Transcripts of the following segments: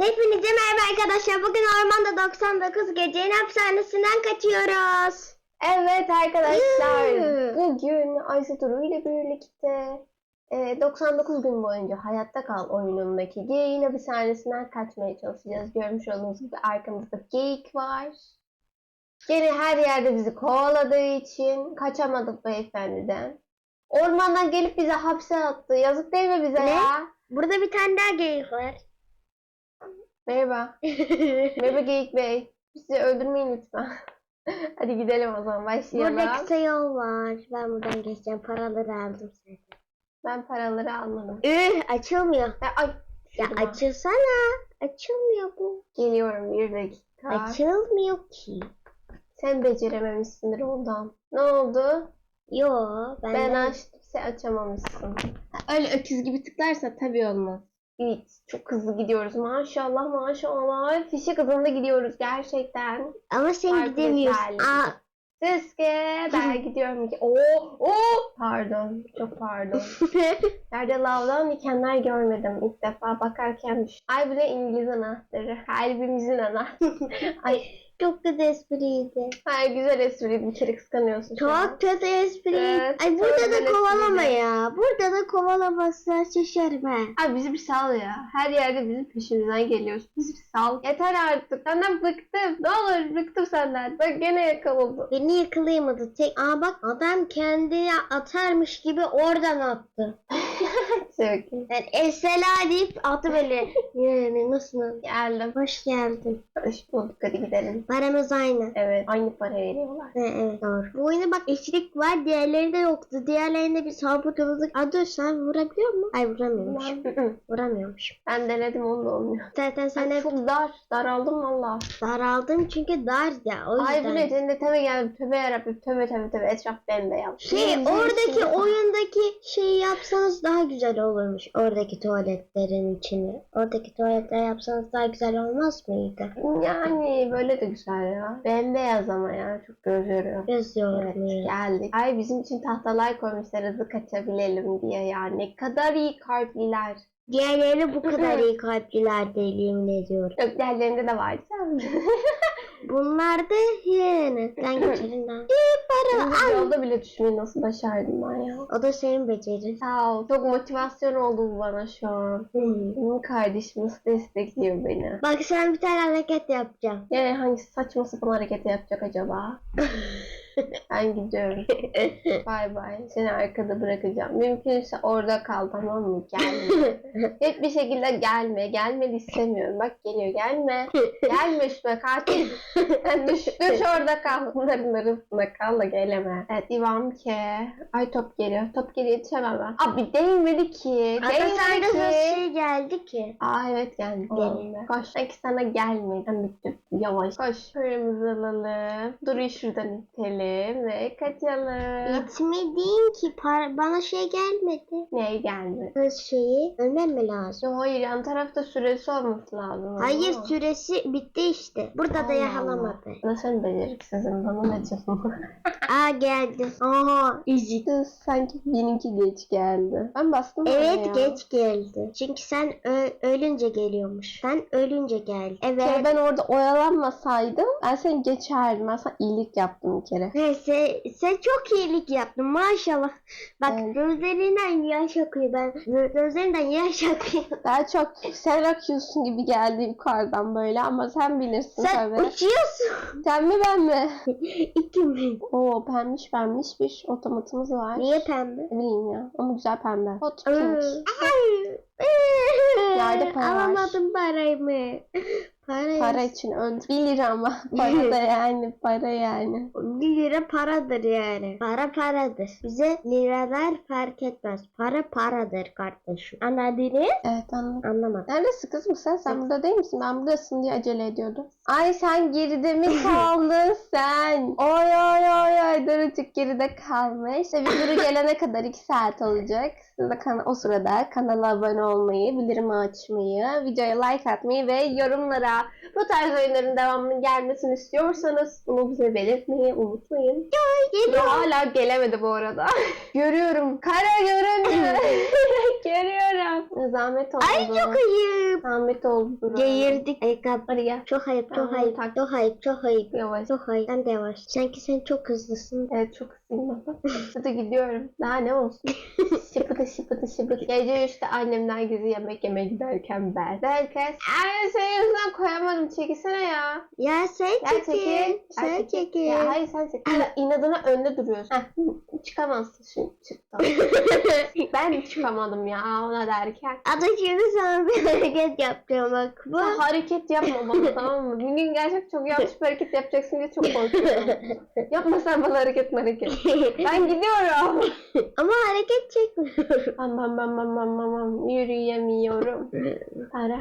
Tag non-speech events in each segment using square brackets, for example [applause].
Hepinize merhaba arkadaşlar. Bugün ormanda 99 gecenin hapishanesinden kaçıyoruz. Evet arkadaşlar bugün Ayşe Duru ile birlikte e, 99 gün boyunca Hayatta Kal oyunundaki geyiğin hapishanesinden kaçmaya çalışacağız. Görmüş olduğunuz gibi arkamızda geyik var. Gene her yerde bizi kovaladığı için kaçamadık beyefendiden. Ormandan gelip bizi hapse attı. Yazık değil mi bize Ne? ya? Burada bir tane daha geyik var. Merhaba. [laughs] Merhaba Geyik Bey. Bizi öldürmeyin lütfen. [laughs] Hadi gidelim o zaman başlayalım. Burada kısa yol var. Ben buradan geçeceğim. Paraları aldım zaten. Ben paraları almadım. Üh açılmıyor. Ya, ay, Ya şurada. açılsana. Açılmıyor bu. Geliyorum bir dakika. Açılmıyor ki. Sen becerememişsindir ondan. Ne oldu? Yo ben, Ben de- açtım sen açamamışsın. Öyle öküz gibi tıklarsa tabii olmaz. Evet çok hızlı gidiyoruz maşallah maşallah. Fişek hızında gidiyoruz gerçekten. Ama sen Farklı gidemiyorsun. Aa, Siske ben gidiyorum ki. Oo, oo. Pardon çok pardon. [laughs] Yerde lavdan dikenler görmedim ilk defa bakarken. Ay bu da İngiliz anahtarı. Kalbimizin anahtarı. [laughs] Ay çok kötü espriydi. Hayır güzel espri bir kere kıskanıyorsun. Çok kötü espri. Evet, Ay burada da kovalama espriydi. ya. Burada da kovalamazsa şaşarım ha. Abi bizi bir sal ya. Her yerde bizim peşimizden geliyorsun. Bizi bir sal. Yeter artık. Senden bıktım. Ne olur bıktım senden. Bak gene yakaladı. Beni yakalayamadı. Tek Aa bak adam kendini atarmış gibi oradan attı. [laughs] Çok iyi. Yani Esela deyip attı böyle. [laughs] Yani nasıl? Geldim. Hoş geldin. Hoş bulduk. Hadi gidelim. Paramız aynı. Evet. Aynı para veriyorlar. Ha, evet doğru. Bu oyunda bak eşlik var diğerlerinde yoktu. Diğerlerinde bir sabıkalıdık. Aa dur sen vurabiliyor musun? Ay vuramıyormuş. [laughs] Vuramıyormuş. ben denedim onu da olmuyor. Zaten sen hep çok dar. Daraldım valla. daraldın çünkü dar ya o yüzden. Ay bu ne cennetime geldim. Tövbe yarabbim. Tövbe tövbe tövbe. Etraf bembeyaz. Şey Bizim oradaki içinde- oyundaki şeyi yapsanız daha güzel olurmuş. Oradaki tuvaletlerin içini. Oradaki tuvaletler yapsanız daha güzel olmaz mıydı? Yani böyle de güzel ya. Bembeyaz ama ya. Çok göz yoruyor. Göz Evet yormuyor. geldik. Ay bizim için tahtalar koymuşlar hızlı kaçabilelim diye ya. Ne kadar iyi kalpliler. Diğerleri bu kadar iyi kalpliler değil yemin ediyorum. Yok diğerlerinde de vardı canım. [laughs] Bunlar da yani. Ben geçerim daha. [laughs] Al. yolda bile düşmeyi nasıl başardım ben ya. O da senin becerin. Sağ ol. Çok motivasyon oldu bu bana şu an. Benim kardeşim nasıl destekliyor beni. Bak sen bir tane hareket yapacağım. Yani hangi saçma sapan hareketi yapacak acaba? [laughs] [laughs] ben gidiyorum. [laughs] Bay bay. Seni arkada bırakacağım. Mümkünse orada kal tamam mı? Gelme. [laughs] Hiçbir şekilde gelme. Gelmeni istemiyorum. Bak geliyor. Gelme. Gelme üstüme katil. Düş, düş orada kal. Bunların arasında kal da geleme. Evet devam ki. Ay top geliyor. Top geliyor yetişemem ben. Abi değmedi ki. Değmedi ki. nasıl şey geldi ki? Aa evet geldi. Geldi. Koş. Belki sana gelmedi. Ben bittim. Yavaş. Koş. Paramızı alalım. Duru'yu şuradan itelim ve kaçalım. Yetmedin ki par bana şey gelmedi. Neye geldi? Kız şeyi ölmem mi lazım? Yo, hayır yan tarafta süresi olması lazım. Hayır ama. süresi bitti işte. Burada da Allah yakalamadı. Allah. Nasıl beceriksizim bana ne canım. [laughs] Aa geldi. Aha ezik. Sanki benimki geç geldi. Ben bastım Evet ya. geç geldi. Çünkü sen ölünce geliyormuş. Sen ölünce geldi. Bir Evet. kere ben orada oyalanmasaydım ben seni geçerdim. Ben sana iyilik yaptım bir kere. Neyse sen çok iyilik yaptın maşallah. Bak Evet. gözlerinden yaş akıyor ben. gö- Gözlerinden yaş akıyor. [laughs] Daha çok sen akıyorsun gibi geldi yukarıdan böyle ama sen bilirsin Sen tabii. uçuyorsun. [laughs] Sen mi ben mi? [laughs] İkimiz. Oo pembiş pembiş bir otomatımız var. Niye pembe? Bileyim ya ama güzel pembe. Hot pink. Yerde para. Alamadım parayı. Para, Para için öldü. 1 lira ama [laughs] para da yani para yani. Bir lira paradır yani. Para paradır. Bize liralar fark etmez. Para paradır kardeşim. Anladınız? Evet anladım. Anlamadım. Neredesin kız mı sen? Sen burada değil misin? Ben buradasın diye acele ediyordum. Ay sen geride mi [laughs] kaldın sen? Oy oy oy oy Durucuk geride kalmış. İşte bir Duru gelene kadar 2 saat olacak. Siz de kana- o sırada kanala abone olmayı, bildirimi açmayı, videoya like atmayı ve yorumlara Bu tarz oyunların devamının gelmesini istiyorsanız bunu bize belirtmeyi unutmayın. Geliyor. Hala gelemedi bu arada. [laughs] Görüyorum. Kara görünce. [laughs] Görüyorum. Zahmet oldu. Ay çok ayıp. Zahmet oldu. Geğirdik. Ay kap. Hadi gel. Çok ayıp, çok Tamam, ayıp, tak. çok ayıp, çok ayıp. Yavaş. Çok ayıp. Sen de yavaş. Sanki sen çok hızlısın. Evet çok Hadi gidiyorum. Daha ne olsun. [laughs] şıpıdı şıpıdı şıpıdı. Gece işte annemler gizli yemek yemeye giderken ben. Derken ay senin yüzünden koyamadım. Çekilsene ya. Ya sen Ya çekil. çekil. Sen çekil. Ya hayır sen çekil. Ya inadına önde duruyorsun. Heh, çıkamazsın şimdi çıktı. [laughs] ben çıkamadım ya ona derken. Ada şimdi sana bir hareket yapacağım bak. Bu. Sen hareket yapma bana [laughs] tamam mı? Bir gün gerçek çok yanlış bir hareket yapacaksın diye çok korkuyorum. Yapma sen bana hareket hareket. [laughs] Ben gidiyorum. Ama hareket çekmiyorum. Bam bam bam bam bam bam bam. Yürüyemiyorum. Para.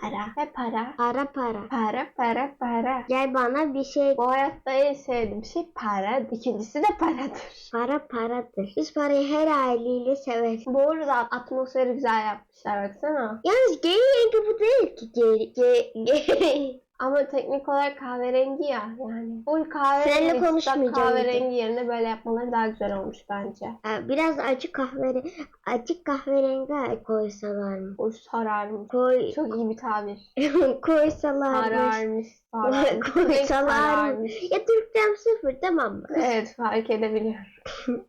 Para. Ve para. Para para. Para para para. Gel bana bir şey. Bu hayatta en sevdiğim şey para. İkincisi de paradır. Para paradır. Biz parayı her haliyle severiz. Bu arada atmosferi güzel yapmışlar baksana. Yalnız gay rengi bu değil ki. Gay, gay, gay. Ama teknik olarak kahverengi ya yani. Full kahverengi. Seninle konuşmayacağım Kahverengi yerine böyle yapmaları daha güzel olmuş bence. Ha, Biraz acı kahvere, açık kahverengi koysalarmış. O sararmış. Koy, Çok iyi bir tabir. [laughs] koysalarmış. Sararmış. Sararmış. [laughs] Koysalarmış. Ya Türkçem sıfır tamam mı? [laughs] Evet fark edebiliyorum.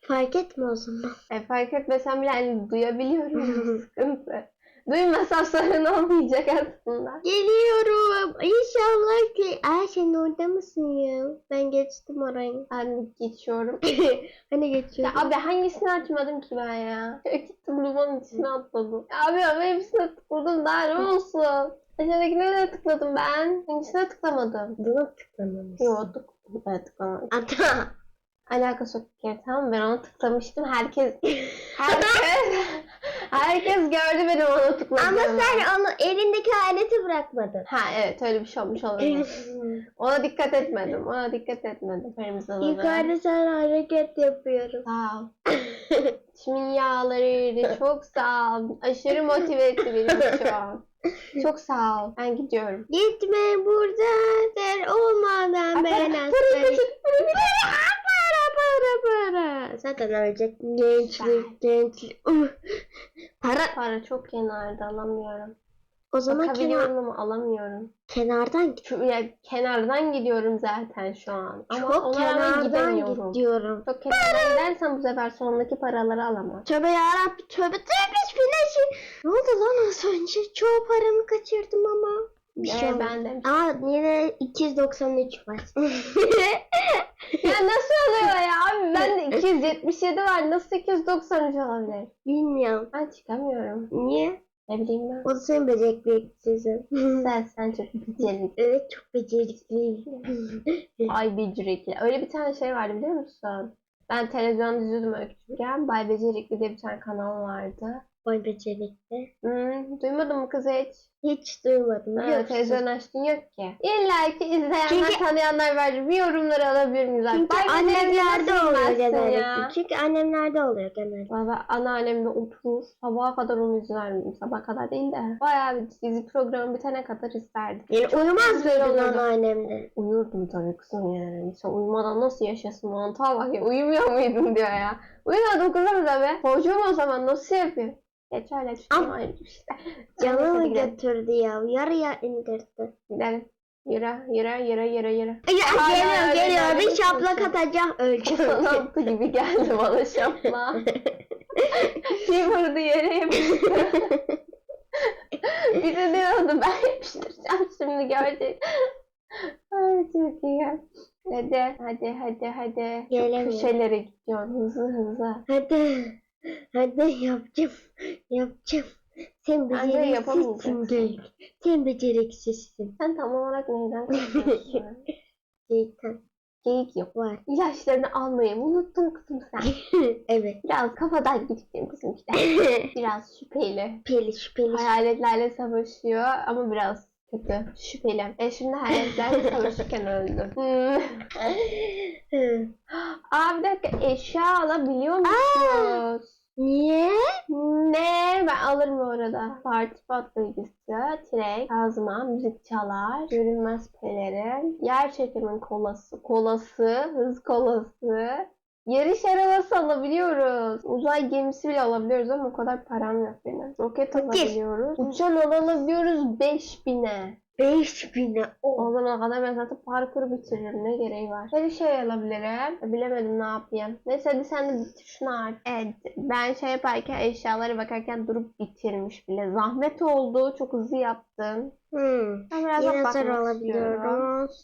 Fark etme o zaman. E, fark etmesem bile hani duyabiliyorum. Sıkıntı. Duymasam sorun olmayacak aslında. Geliyorum. İnşallah ki. Ay sen orada mısın ya? Ben geçtim orayı. Ben geçiyorum. [laughs] hani Ya geçiyorum. abi hangisini açmadım ki ben ya? Gittim limonun içine atladım. Ya abi ama hepsine tıkladım daha ne olsun? Aşağıdakine de tıkladım ben. Hangisine tıklamadım? Buna tıklamamışsın. Yok tık evet, tıklamadım. Ata. Alakası yok kere tamam? Ben onu tıklamıştım. Herkes [laughs] herkes herkes gördü benim onu tıkladığımı. Ama sen onu elindeki aleti bırakmadın. Ha evet öyle bir şey olmuş olabilir. Ona dikkat etmedim. Ona dikkat etmedim. Olanı. Yukarıda sen hareket yapıyorum. Sağ ol. İçimin yağları [laughs] çok sağ ol. Aşırı motive etti beni şu an. Çok sağ ol. Ben gidiyorum. Gitme buradan sen olmadan ben para- aslan. para kaçır, para Para. Zaten ölecek gençlik gençlik. Uh. Para. Para çok kenarda alamıyorum. O zaman kenar, ama alamıyorum. kenardan ya, kenardan gidiyorum zaten şu an. Ama Çok kenardan gidemiyorum. git diyorum. Çok kenardan gidersem bu sefer sondaki paraları alamam. Tövbe yarabbi tövbe tövbe güneşi. Ne oldu lan az önce? Çoğu paramı kaçırdım ama. Bir şey Ee, ben de. Aa yine 293 var. Ya nasıl oluyor ya abi? Ben de 277 var. Nasıl 293 olabilir? Bilmiyorum. Ben çıkamıyorum. Niye? Ne bileyim ben. O da senin beceriksizin. Sen, [laughs] sen çok becerikli. evet çok becerikliyim. [laughs] Ay becerikli. Öyle bir tane şey vardı biliyor musun? Ben televizyonda izliyordum öyle küçükken. Bay Becerikli diye bir tane kanal vardı. Vay becerikli. Hmm, duymadın mı kız hiç? Hiç duymadım. Musun? televizyon açtın yok ki. İlla ki izleyenler Çünkü- tanıyanlar vardır. Bir yorumları alabilir miyiz? Çünkü Becerikli annemlerde nasıl oluyor bilmezsin genellikle. ya? Çünkü annemlerde oluyor genellikle. Valla anneannemle oturur. Sabaha kadar onu izlerdim. Sabah kadar değil de. Bayağı bir dizi programı bitene kadar izlerdim. Yani uyumaz güzel mıydın anneannemle? Uyurdum tabii kızım yani. Sen uyumadan nasıl yaşasın mantığa bak ya. Uyumuyor muydun diyor ya. Uyumuyordum kızım tabii. Çocuğum o zaman nasıl yapıyor? Geç öyle ayrı işte. [laughs] Canımı götürdü ya. Yarıya indirdi. Gidelim. Yürü yürü yürü yürü yürü. Ya, Hala geliyor geliyor. Bir şaplak atacağım. Öleceğim. Sanatı gibi geldi bana şapla. [laughs] Bir vurdu yere yapıştı. bir de diyordu ben yapıştıracağım şimdi görecek. Ay çok iyi. Hadi hadi hadi hadi. Gelemiyor. köşelere gidiyorsun hızlı hızlı. Hadi. Hadi yapacağım. Yapacağım. Sen beceriksizsin yapamayacaksın. gel. Sen beceriksizsin. Sen tam olarak neyden [laughs] korkuyorsun? Şeytan Geyik yok. var. İlaçlarını almayı unuttun kızım sen. [laughs] evet. Biraz kafadan gittim kızım işte. [laughs] Biraz şüpheli. Şüpheli şüpheli. Hayaletlerle savaşıyor ama biraz kötü. Şüpheli. E şimdi hayaletlerle [laughs] savaşırken öldü. Aa bir dakika eşya alabiliyor musunuz? Niye? Ne? Ben alırım orada. Parti patlayıcısı, trek, kazma, müzik çalar, görünmez pelerin, yer çekimin kolası, kolası, hız kolası, yarış arabası alabiliyoruz. Uzay gemisi bile alabiliyoruz ama o kadar param yok benim. Roket alabiliyoruz. Uçan alabiliyoruz 5000'e. 5000'e. O zamana kadar ben zaten parkuru bitiririm. Ne gereği var? Her şey alabilirim. Bilemedim ne yapayım. Neyse hadi sen de bitir şunu artık. Evet. Ben şey yaparken eşyalara bakarken durup bitirmiş bile. Zahmet oldu. Çok hızlı yaptın. Hmm. Ben biraz Dinozor.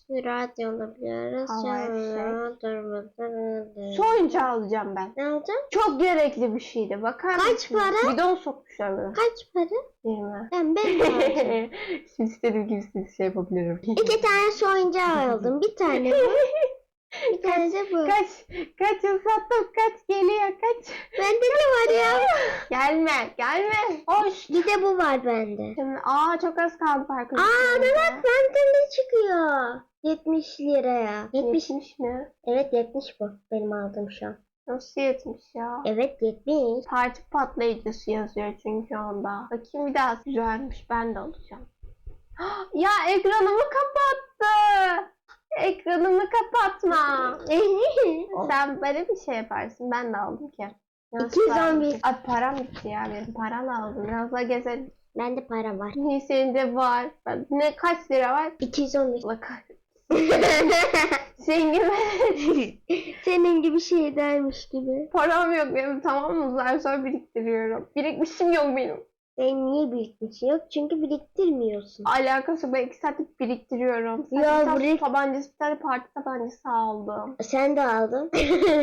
Sürat alabiliyoruz. Hava Sonra durmadan. Su oyuncağı alacağım ben. Ne alacağım? Çok gerekli bir şeydi. Bakar Kaç mısın? para? Bidon sokmuşlar bana. Kaç para? 20. Ben ben de. [laughs] Şimdi istediğim gibi şey yapabilirim. İki tane su oyuncağı aldım. Bir tane bu. [laughs] De bu. Kaç, kaç yıl sattım, kaç geliyor, kaç. Bende ne var ya? [laughs] Gelme, gelme. Hoş. Bir de bu var bende. Şimdi, aa çok az kaldı parkın. Aa evet benden de çıkıyor. 70 liraya. 70. 70 mi? Evet 70 bu. Benim aldığım şu an. Nasıl 70 ya? Evet 70. Parti patlayıcısı yazıyor çünkü onda. Bakayım bir daha güzelmiş. Ben de alacağım. [gasps] Ya ekranımı kapattı. Ekranımı kapatma. [laughs] [laughs] Sen böyle bir şey yaparsın. Ben de aldım ki. Nasıl 211. vermişim? Ay param bitti ya benim. Paranı aldım. Biraz daha gezelim. Bende para var. Ne senin de var. Ben- Ne kaç lira var? 211. Allah kahretsin. [laughs] Zengin Senin gibi şey dermiş gibi. Param yok benim tamam mı? Uzay sonra biriktiriyorum. Birikmişim yok benim. Sen niye birikmiş yok? Çünkü biriktirmiyorsun. Alakası. Ben iki saattir biriktiriyorum. Ya Ya bir birik- tabancası, bir tane parti tabancası aldım. Sen de aldın. [laughs]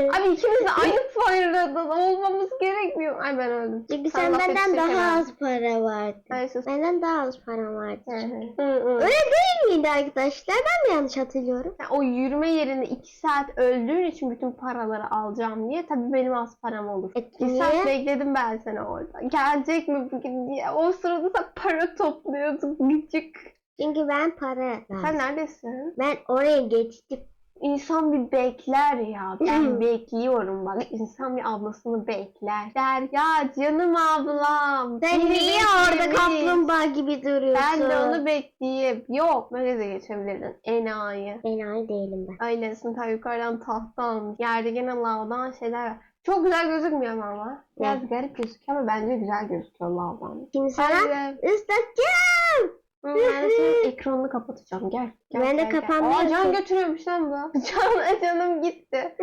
Abi ikimiz de aynı [laughs] parada olmamız gerekmiyor. Ay ben öldüm. Çünkü Sen sen laf benden daha az para vardı. Ay sus. Benden daha az param vardı. Hı hı. Öyle değil miydi arkadaşlar? Ben mi yanlış hatırlıyorum? Yani o yürüme yerine iki saat öldüğün için bütün paraları alacağım diye tabii benim az param olur. E, Bir saat bekledim ben seni orada. Gelecek mi bugün diye. O sırada sen para topluyordun gıcık. Çünkü ben para Sen neredesin? Ben oraya geçtim. İnsan bir bekler ya. Ben [laughs] bekliyorum bak. İnsan bir ablasını bekler. Der ya canım ablam. Sen seni niye orada beklerim." kaplumbağa gibi duruyorsun? Ben de onu bekleyeyim. Yok böyle de geçebilirdin. Enayi. Enayi değilim ben. Öylesin ta yukarıdan tahta almış. Yerde gene lavdan şeyler var. Çok güzel gözükmüyor mu ama. Biraz garip gözüküyor ama bence güzel gözüküyor lavdan. Şimdi sana ıslatacağım. Ben senin ekranını kapatacağım. Gel. gel Ben de gel, kapanmıyor Aa, can götürüyormuş lan bu. [laughs] Can, canım gitti.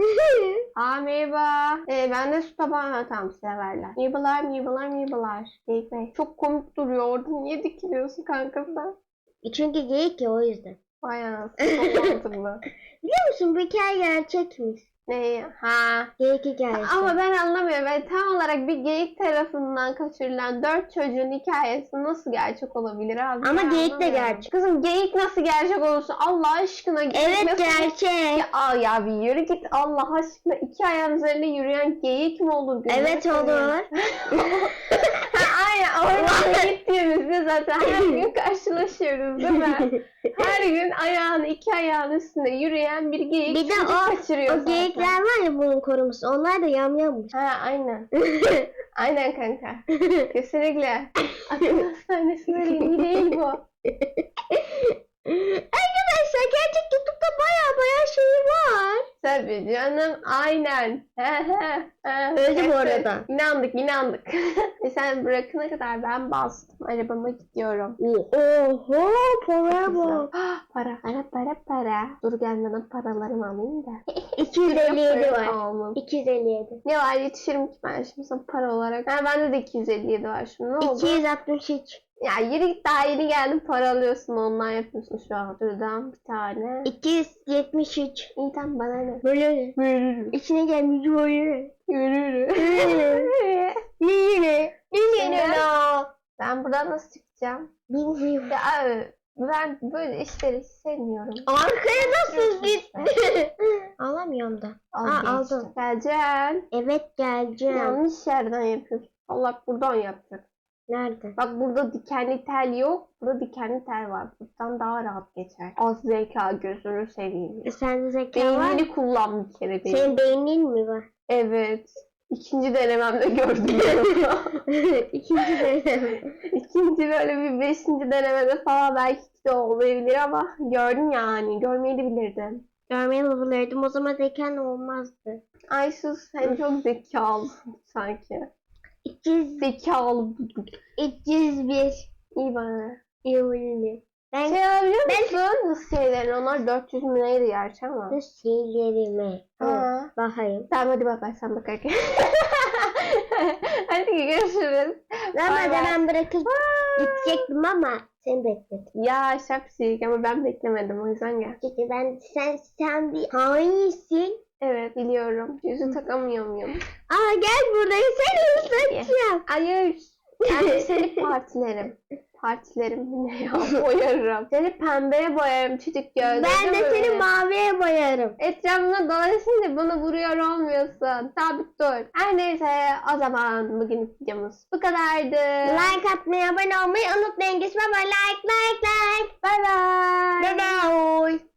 Aa merhaba. Ee, ben de su tabağı ha, tamam size verler. Merhabalar, merhabalar, merhabalar. Geyik Bey. Çok komik duruyor orada. Niye dikiliyorsun kanka sen? Çünkü geyik ya o yüzden. Vay anasını [laughs] çok mantıklı. Biliyor musun bu hikaye gerçekmiş. Ne? Ha. Geyik hikayesi. Ama ben anlamıyorum. Ben tam olarak bir geyik tarafından kaçırılan dört çocuğun hikayesi nasıl gerçek olabilir abi? Ama Ben geyik de gerçek. Kızım geyik nasıl gerçek olursun? Allah aşkına geyik Evet nasıl gerçek. Ya, ya bir yürü git Allah aşkına iki ayağın üzerinde yürüyen geyik mi olur? Gözünü Evet olur. [laughs] aynen ormana gittiğimizde zaten her gün karşılaşıyoruz değil mi? [laughs] Her gün ayağını iki ayağın üstünde yürüyen bir geyik Bir de çocuk o- kaçırıyor o zaten. geyikler var ya bunun koruması. Onlar da yamyammış. Ha aynen. [laughs] Aynen kanka. Kesinlikle. [laughs] Akıl hastanesinde iyi değil bu. Arkadaşlar gerçek YouTube'da baya baya şey var. Tabii canım aynen. [laughs] Öldü bu arada. İnandık inandık. [laughs] e sen bırakana kadar ben bastım. Arabama gidiyorum. Oho para bak. para para para para. Dur gelmeden paralarımı alayım da. [laughs] 257 var. Almam. 257. Ne var yetişirim ki ben şimdi sana para olarak. Ha bende de 257 var şimdi ne oldu? 263. Ya yürü git daha yeni geldin para alıyorsun ondan yapıyorsun şu an. Şuradan bir tane. 273. İyi tamam bana ne? Böyle içine gelmiş böyle. Yürü. [laughs] Yine. Yine. Ben buradan nasıl çıkacağım? Bilmiyorum. Ya abi, ben böyle işleri sevmiyorum. Arkaya nasıl gitti? [laughs] Alamıyorum da. Al Aa, aldım. Geleceksin. Evet geleceğim. Yanlış yerden yapıyorsun. Allah buradan yapacak. Nerede? Bak burada dikenli tel yok. Burada dikenli tel var. Buradan daha rahat geçer. Az zeka gözünü seveyim. E, Sende zeka var? Beynini kullan bir kere benim. Senin beynin mi var? Evet. İkinci denememde gördüm. [laughs] İkinci deneme. İkinci böyle bir beşinci denemede falan belki de olmayabilir ama gördüm yani. Görmeyi de bilirdim. Görmeyi bulurdum o zaman zekan olmazdı. Ay sus sen çok zekalı sanki. 200, Zekalı. 301 İyi bana. yılını. Ben Şey alabiliyor musun? Nasıl şeylerin? Onlar 400 mü neydi gerçi ama. bu şeylerimi Ha. bakayım. Tamam hadi bak sen bakarken. [laughs] hadi görüşürüz. Normalde ben bırakıp gidecektim ama sen bekledin. Ya şapşik ama ben beklemedim o yüzden gel. Çünkü ben sen sen bir hainsin. Evet biliyorum. Yüzü takamıyor muyum? Aa gel buraya seni ıslatacağım. Hayır. De seni [laughs] partilerim. Partilerim ne ya [laughs] boyarım. Seni pembeye boyarım çocuk gözleri. Ben de seni maviye boyarım. Etrafına dolaşınca bana vuruyor olmuyorsun. Sabit dur. Her neyse o zaman bugün videomuz bu kadardı. Like atmayı, abone olmayı unutmayın. Geçme like like like. Bye bye. Bye bye.